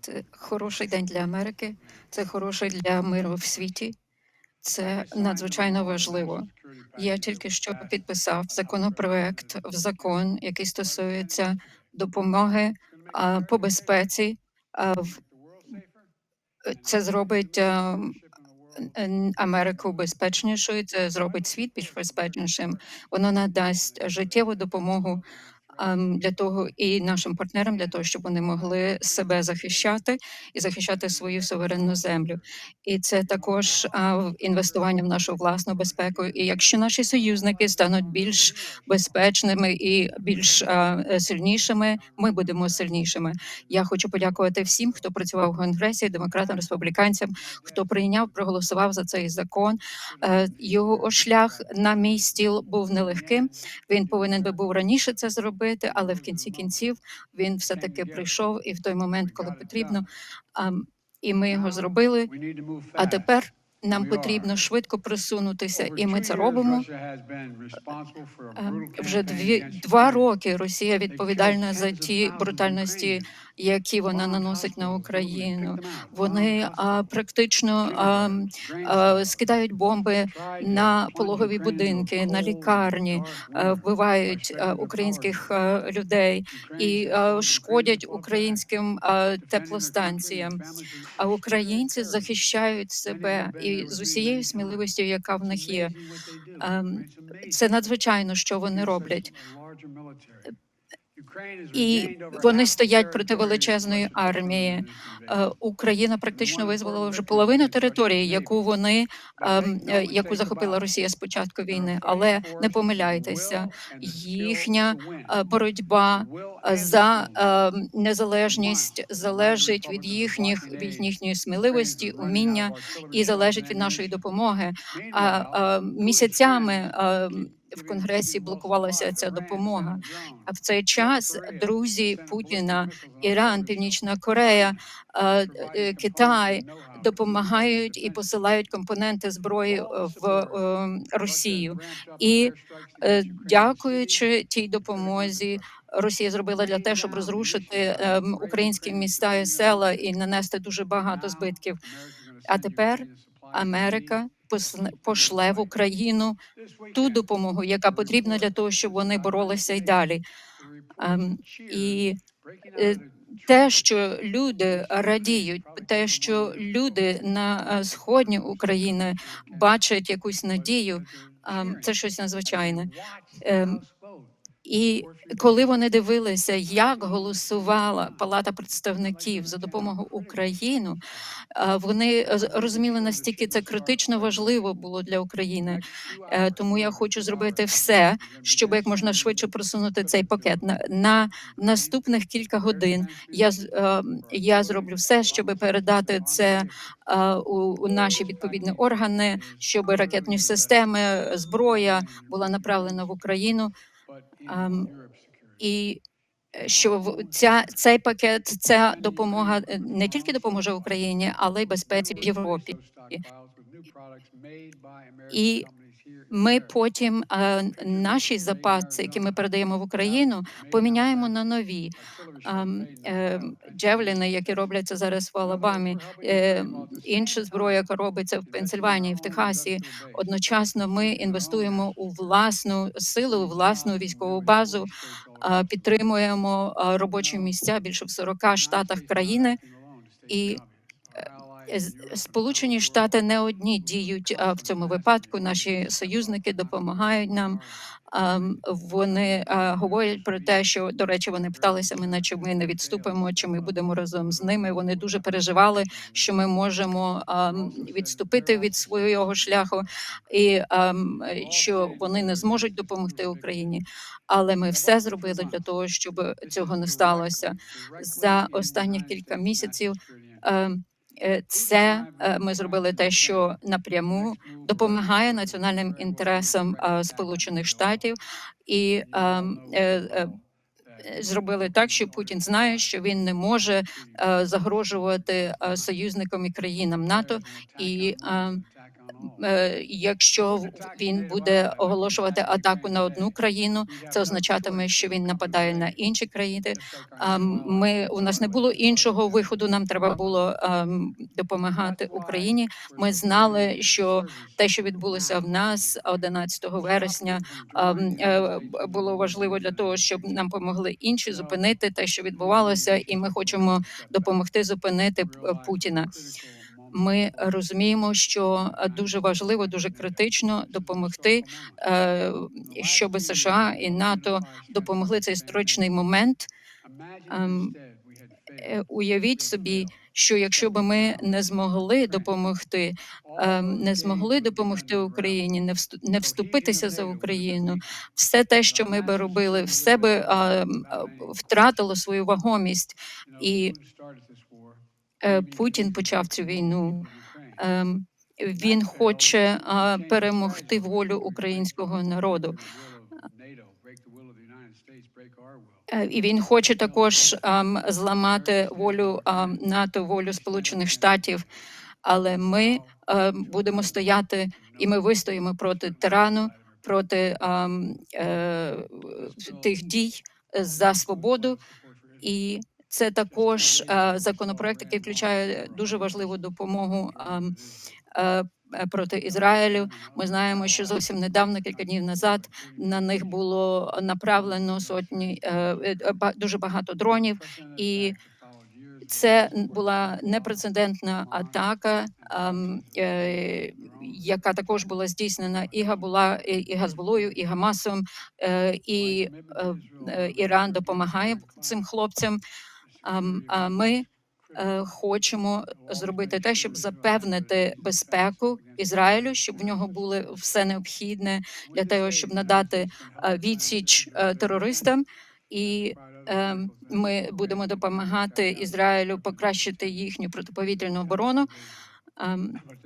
Це хороший день для Америки, це хороший для миру в світі. Це надзвичайно важливо. Я тільки що підписав законопроект в закон, який стосується допомоги по безпеці. Це зробить Америку безпечнішою, це зробить світ більш безпечнішим. Воно надасть життєву допомогу для того і нашим партнерам для того, щоб вони могли себе захищати і захищати свою суверенну землю. І це також інвестування в нашу власну безпеку. І якщо наші союзники стануть більш безпечними і більш е, сильнішими, ми будемо сильнішими. Я хочу подякувати всім, хто працював в конгресі, демократам, республіканцям, хто прийняв, проголосував за цей закон. Е, Його шлях на мій стіл був нелегким. Він повинен би був раніше це зробити, але в кінці кінців він все таки прийшов і в той момент, коли потрібно. І ми його зробили. А тепер нам потрібно швидко присунутися, і ми це робимо. Ем, Вже дві два роки Росія відповідальна за ті брутальності, які вона наносить на Україну. Вони а, практично а, а, скидають бомби на пологові будинки, на лікарні, а, вбивають а, українських а, людей і а, шкодять українським а, теплостанціям. А українці захищають себе і з усією сміливістю, яка в них є. Ем, Це надзвичайно, що вони роблять. І вони стоять проти величезної армії. Е, Україна практично визволила вже половину території, яку вони ем, е, яку захопила Росія з початку війни. Але не помиляйтеся, їхня е, боротьба за ем, незалежність залежить від їхніх від їхньої сміливості, уміння і залежить від нашої допомоги. А місяцями в Конгресі блокувалася ця допомога. А в цей час друзі Путіна, Іран, Північна Корея, е, е, Китай допомагають і посилають компоненти зброї е, в Росію. І дякуючи тій допомозі. Росія зробила для те, щоб розрушити ем, українські міста і села і нанести дуже багато збитків. А тепер Америка пошле в Україну ту допомогу, яка потрібна для того, щоб вони боролися й далі. Ем, І е, те, що люди радіють, те, що люди на е, сході України бачать якусь надію, ем, це щось надзвичайне. І коли вони дивилися, як голосувала Палата представників за допомогу Україну, вони е, розуміли настільки це критично важливо було для України. Е, Тому я хочу зробити все, щоб як можна швидше просунути цей пакет. На, на наступних кілька годин я е, я зроблю все, щоб передати це е, у наші відповідні органи, щоб ракетні системи, зброя була направлена в Україну. І е, що ця цей пакет, ця допомога е, не тільки допоможе Україні, але й безпеці в Європі. І ми потім наші запаси, які ми передаємо в Україну, поміняємо на нові. Е, джевліни, які робляться зараз в Алабамі, е, інша зброя, яка робиться в Пенсильванії, в Техасі. Одночасно ми інвестуємо у власну силу, у власну військову базу, підтримуємо робочі місця більше в 40 штатах країни. І Сполучені Штати не одні діють в цьому випадку. Наші союзники допомагають нам. Вони говорять про те, що до речі, вони питалися мене, чи ми не відступимо, чи ми будемо разом з ними. Вони дуже переживали, що ми можемо відступити від свого шляху, і що вони не зможуть допомогти Україні. Але ми все зробили для того, щоб цього не сталося. За останніх кілька місяців це е, ми зробили те, що напряму допомагає національним інтересам е, Сполучених Штатів, і ем, е, е, е, зробили так, що Путін знає, що він не може е, загрожувати е, союзникам і країнам НАТО, і ем, е, якщо він буде оголошувати атаку на одну країну, це означатиме, що він нападає на інші країни. Ам, ми у нас не було іншого виходу. Нам треба було допомагати Україні. Ми знали, що те, що відбулося в нас 11 вересня, ам, е, було важливо для того, щоб нам помогли інші зупинити те, що відбувалося, і ми хочемо допомогти зупинити Путіна. Ми розуміємо, що е, дуже важливо, дуже критично допомогти, е, щоб США і НАТО допомогли цей історичний момент. Ем, Е, Уявіть собі, що якщо би ми не змогли допомогти, ем, не змогли допомогти Україні, не всту- не вступитися за Україну, все те, що ми би робили, все би а, м, а, втратило свою вагомість, і Путін почав цю війну. Ем, Він хоче перемогти волю українського народу. Е, І він хоче також зламати волю НАТО, волю Сполучених Штатів. Але ми е, будемо стояти, і ми вистоїмо проти тирану, проти е, тих дій за свободу. І це також е, законопроект, який включає дуже важливу допомогу ам, е, е, проти Ізраїлю. Ми знаємо, що зовсім недавно, кілька днів назад, на них було направлено сотні дуже багато дронів, і це була непрецедентна атака, е, яка також була здійснена і Габула, і, Газбулою, і Гамасом, і Іран допомагає цим хлопцям. А ми е, хочемо зробити те, щоб запевнити безпеку Ізраїлю, щоб в нього було все необхідне для того, щоб надати е, відсіч е, терористам. І е, ми будемо допомагати Ізраїлю покращити їхню протиповітряну оборону.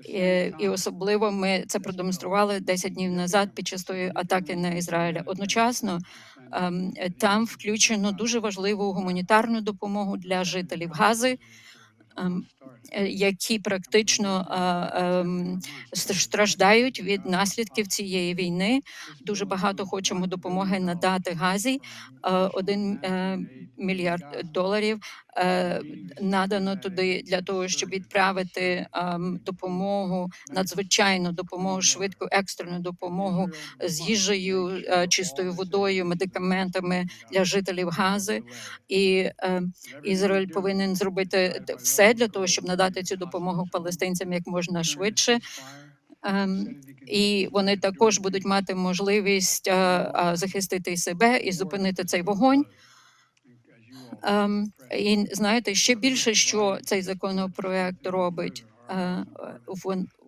Е, І особливо ми це продемонстрували 10 днів назад під час тої атаки на Ізраїль. Одночасно ем, там включено дуже важливу гуманітарну допомогу для жителів Гази, які практично е, ем, ст- страждають від наслідків цієї війни. Дуже багато хочемо допомоги надати Газі. Е, Один е, мільярд доларів е, надано туди для того, щоб відправити ем, допомогу, надзвичайну допомогу, швидку екстрену допомогу з їжею, е, чистою водою, медикаментами для жителів Гази. І е, Ізраїль повинен зробити т- для того, щоб надати цю допомогу палестинцям як можна швидше. Ем, І вони також будуть мати можливість е, е, захистити себе і зупинити цей вогонь. Ем, І знаєте, ще більше, що цей законопроект робить. Е,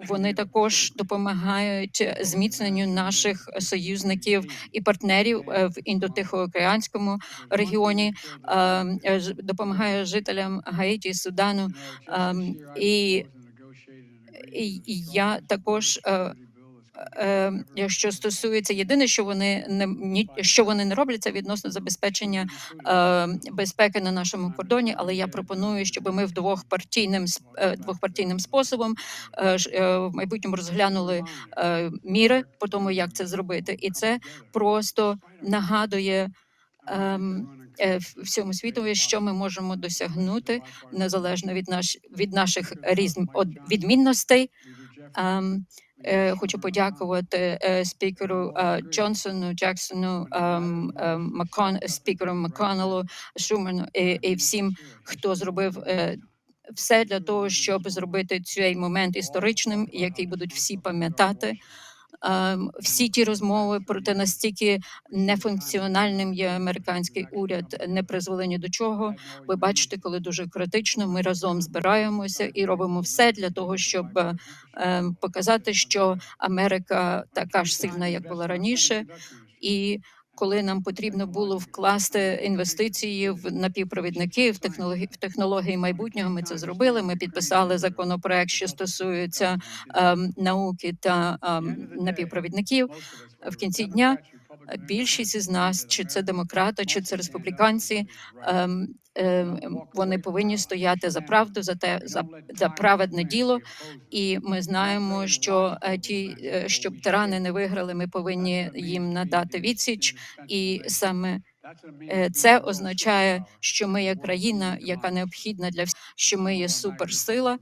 Вони також допомагають зміцненню наших союзників і партнерів е, в індотихоокеанському регіоні, е, допомагає жителям Гаїті, Судану. ем, І, і, я також що стосується єдине, що вони не що вони не роблять, це відносно забезпечення е, безпеки на нашому кордоні. Але я пропоную, щоб ми в двохпартійним е, двохпартійним способом е, е, в майбутньому розглянули е, міри по тому, як це зробити, і це просто нагадує. ем, е, всьому світу, що ми можемо досягнути незалежно від наш від наших різн од- відмінностей. Е, Хочу подякувати е, спікеру е, Джонсону, Джексону, Макон, спікеру Макконелу, Шуману і, і всім, хто зробив все для того, щоб зробити цей момент історичним, який будуть всі пам'ятати. Ем, Всі ті розмови про те, настільки нефункціональним є американський уряд, не призвели ні до чого. Ви бачите, коли дуже критично ми разом збираємося і робимо все для того, щоб ем, показати, що Америка така ж сильна, як була раніше, і коли нам потрібно було вкласти інвестиції в напівпровідники, в технології в технології майбутнього, ми це зробили. Ми підписали законопроект, що стосується ем, науки та ем, напівпровідників. В кінці дня більшість із нас, чи це демократи, чи це республіканці, ем, вони повинні стояти за правду, за те, за за праведне діло. І ми знаємо, що, е, ті, е, щоб тирани не виграли, ми повинні їм надати відсіч. І саме, е, це означає, що ми є країна, яка необхідна для всіх, що ми є суперсила,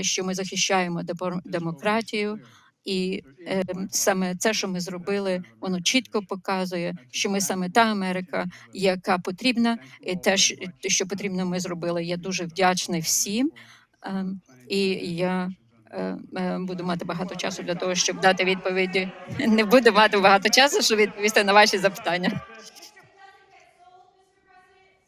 що ми захищаємо демократію. І, ем, саме це, що ми зробили, воно чітко показує, що ми саме та Америка, яка потрібна, і те, що потрібно, ми зробили. Я дуже вдячний всім, ем, і я, е, е, буду мати багато часу для того, щоб дати відповіді. Не буду мати багато часу, щоб відповісти на ваші запитання.